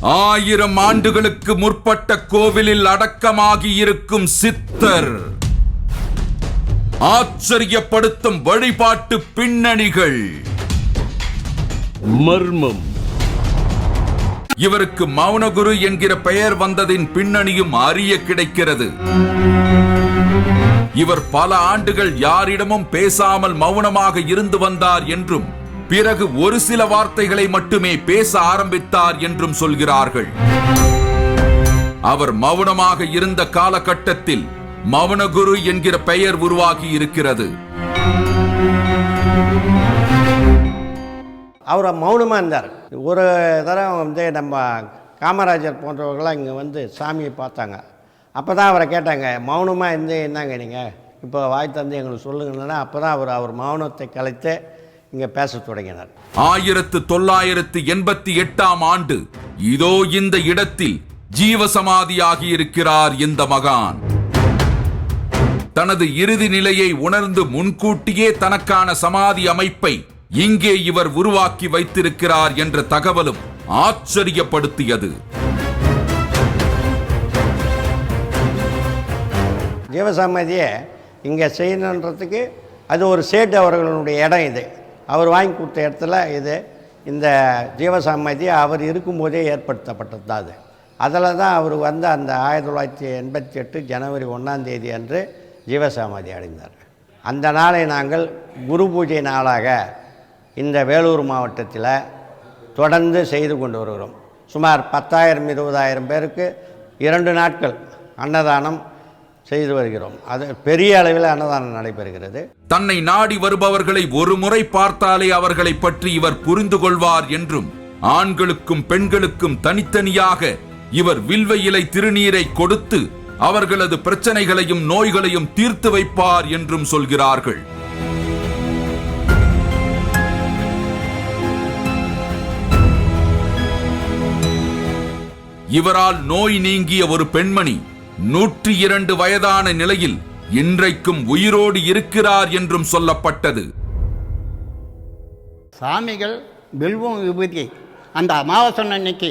ஆயிரம் ஆண்டுகளுக்கு முற்பட்ட கோவிலில் அடக்கமாகி இருக்கும் சித்தர் ஆச்சரியப்படுத்தும் வழிபாட்டு பின்னணிகள். மர்மம். இவருக்கு மௌனகுரு என்கிற பெயர் வந்ததின் பின்னணியும் அறிய கிடைக்கிறது. இவர் பல ஆண்டுகள் யாரிடமும் பேசாமல் மௌனமாக இருந்து வந்தார் என்றும் பிறகு ஒரு சில வார்த்தைகளை மட்டுமே பேச ஆரம்பித்தார் என்றும் சொல்கிறார்கள். அவர் மௌனமாக இருந்த காலகட்டத்தில் மௌனகுரு என்கிற பெயர் உருவாகி இருக்கிறது. அவர் மௌனமாக இருந்தார். ஒரு தடவை வந்து நம்ம காமராஜர் போன்றவர்களாம் இங்கே வந்து சாமியை பார்த்தாங்க. அப்போ தான் அவரை கேட்டாங்க மௌனமாக இருந்து என்னங்க நீங்கள் இப்போ வாய் தந்து எங்களுக்கு சொல்லுங்கன்னா அப்போ தான் அவர் அவர் மௌனத்தை கலைத்து இங்கே பேசத் தொடங்கினார். ஆயிரத்து தொள்ளாயிரத்து எண்பத்தி எட்டாம் ஆண்டு இதோ இந்த இடத்தில் ஜீவசமாதியாகி இருக்கிறார் இந்த மகான். தனது இறுதி நிலையை உணர்ந்து முன்கூட்டியே தனக்கான சமாதி அமைப்பை இங்கே இவர் உருவாக்கி வைத்திருக்கிறார் என்ற தகவலும் ஆச்சரியப்படுத்தியது. ஜீவசமாதியை இங்கே செய்யணுன்றதுக்கு அது ஒரு சேட்டு அவர்களுடைய இடம் இது. அவர் வாங்கி கொடுத்த இடத்துல இது இந்த ஜீவசமாதி அவர் இருக்கும்போதே ஏற்படுத்தப்பட்டது தான் அது. அதில் தான் அவர் வந்து அந்த ஆயிரத்தி தொள்ளாயிரத்தி எண்பத்தி எட்டு ஜனவரி ஒன்றாம் தேதி அன்று ஜீவசமாதி அடைந்தார். அந்த நாளை நாங்கள் குரு பூஜை நாளாக இந்த வேலூர் மாவட்டத்தில் தொடர்ந்து செய்து கொண்டு வருகிறோம். சுமார் பத்தாயிரம் இருபதாயிரம் பேருக்கு இரண்டு நாட்கள் அன்னதானம் செய்து வருகிறோம். அது பெரிய அளவில் அன்னதானம் நடைபெறுகிறது. தன்னை நாடி வருபவர்களை ஒரு முறை பார்த்தாலே அவர்களை பற்றி இவர் புரிந்து கொள்வார் என்றும் ஆண்களுக்கும் பெண்களுக்கும் தனித்தனியாக இவர் வில்வ இலை திருநீரை கொடுத்து அவர்களது பிரச்சனைகளையும் நோய்களையும் தீர்த்து வைப்பார் என்றும் சொல்கிறார்கள். இவரால் நோய் நீங்கிய ஒரு பெண்மணி நூற்றி இரண்டு வயதான நிலையில் இன்றைக்கும் உயிரோடு இருக்கிறார் என்றும் சொல்லப்பட்டது. சாமிகள் வில்வம் விபூதியை அந்த அமாவாசை அன்னைக்கு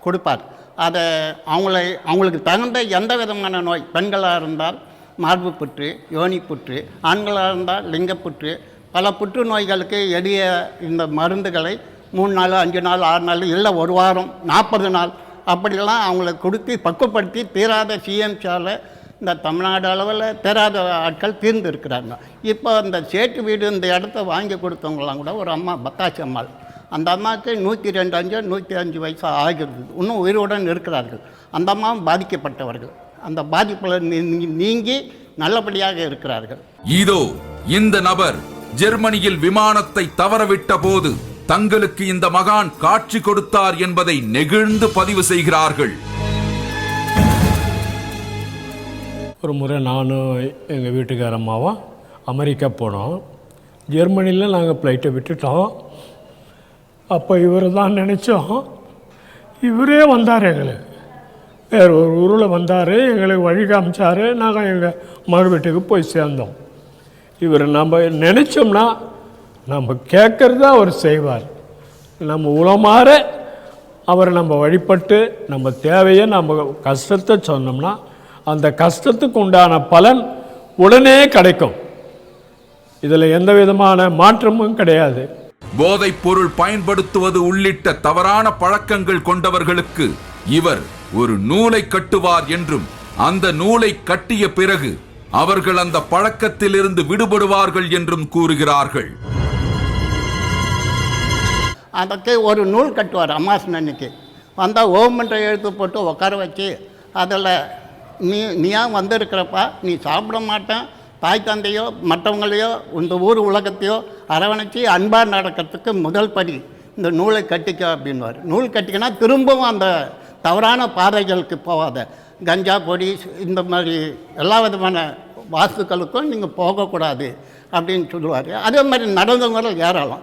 கொடுப்பார். அதை அவங்கள அவங்களுக்கு தகுந்த எந்த விதமான நோய் பெண்களாக இருந்தால் மார்பு புற்று யோனி புற்று ஆண்களாக இருந்தால் லிங்கப்புற்று பல புற்று நோய்களுக்கு எளிய இந்த மருந்துகளை மூணு நாள் அஞ்சு நாள் ஆறு நாள் இல்லை ஒரு வாரம் நாற்பது நாள் அப்படிலாம் அவங்கள கொடுத்து பக்குவப்படுத்தி தீராத சிஎம்சியால் இந்த தமிழ்நாடு அளவில் தேராத ஆட்கள் தீர்ந்து இருக்கிறாங்க. இப்போ அந்த சேட்டு வீடு இந்த இடத்த வாங்கி கொடுத்தவங்களாம் கூட ஒரு அம்மா பத்தாச்சி அம்மாள். அந்த அம்மாவுக்கு நூற்றி ரெண்டு அஞ்சு நூற்றி அஞ்சு வயசு ஆகிறது. இன்னும் உயிருடன் இருக்கிறார்கள். அந்த அம்மாவும் பாதிக்கப்பட்டவர்கள். அந்த பாதிப்பில் நீங்கி நல்லபடியாக இருக்கிறார்கள். இதோ இந்த நபர் ஜெர்மனியில் விமானத்தை தவறவிட்ட போது தங்களுக்கு இந்த மகான் காட்சி கொடுத்தார் என்பதை நெகிழ்ந்து பதிவு செய்கிறார்கள். ஒரு முறை நானும் எங்கள் வீட்டுக்கார அம்மாவும் அமெரிக்கா போனோம். ஜெர்மனியில் நாங்கள் ஃப்ளைட்டை விட்டுட்டோம். அப்போ இவர் தான் நினச்சோம் இவரே வந்தார் எங்களுக்கு. வேறு ஒரு ஊரில் வந்தார் எங்களுக்கு வழி காமிச்சார். நாங்கள் எங்கள் மகள் வீட்டுக்கு போய் சேர்ந்தோம். இவர் நம்ம நினச்சோம்னா நம்ம கேட்குறத அவர் செய்வார். நம்ம உளமாற அவரை நம்ம வழிபட்டு நம்ம தேவையை நம்ம கஷ்டத்தை சொன்னோம்னா அந்த கஷ்டத்துக்கு உண்டான பலன் உடனே கிடைக்கும். இதில் எந்த விதமான மாற்றமும் கிடையாது. போதைப் பொருள் பயன்படுத்துவது உள்ளிட்ட தவறான பழக்கங்கள் கொண்டவர்களுக்கு இவர் ஒரு நூலை கட்டுவார் என்றும் அந்த நூலை கட்டிய பிறகு அவர்கள் அந்த பழக்கத்திலிருந்து விடுபடுவார்கள் என்றும் கூறுகிறார்கள். அதுக்கு ஒரு நூல் கட்டுவார் அமாசன் அன்னைக்கு வந்தால் ஓமன்ற எழுத்து போட்டு உட்கார வச்சு அதில் நீ நீயா வந்திருக்கிறப்பா? நீ சாப்பிட மாட்டேன். தாய் தந்தையோ மற்றவங்களையோ இந்த ஊர் உலகத்தையோ அரவணைச்சி அன்பாக நடக்கிறதுக்கு முதல் படி இந்த நூலை கட்டிக்க அப்படின்வார் நூல் கட்டிக்கினா திரும்பவும் அந்த தவறான பாதைகளுக்கு போகாத. கஞ்சா பொடி இந்த மாதிரி எல்லா விதமான வாஸ்துக்களுக்கும் நீங்கள் போகக்கூடாது அப்படின்னு சொல்லுவார். அதே மாதிரி நடந்தவங்களும் ஏராளம்.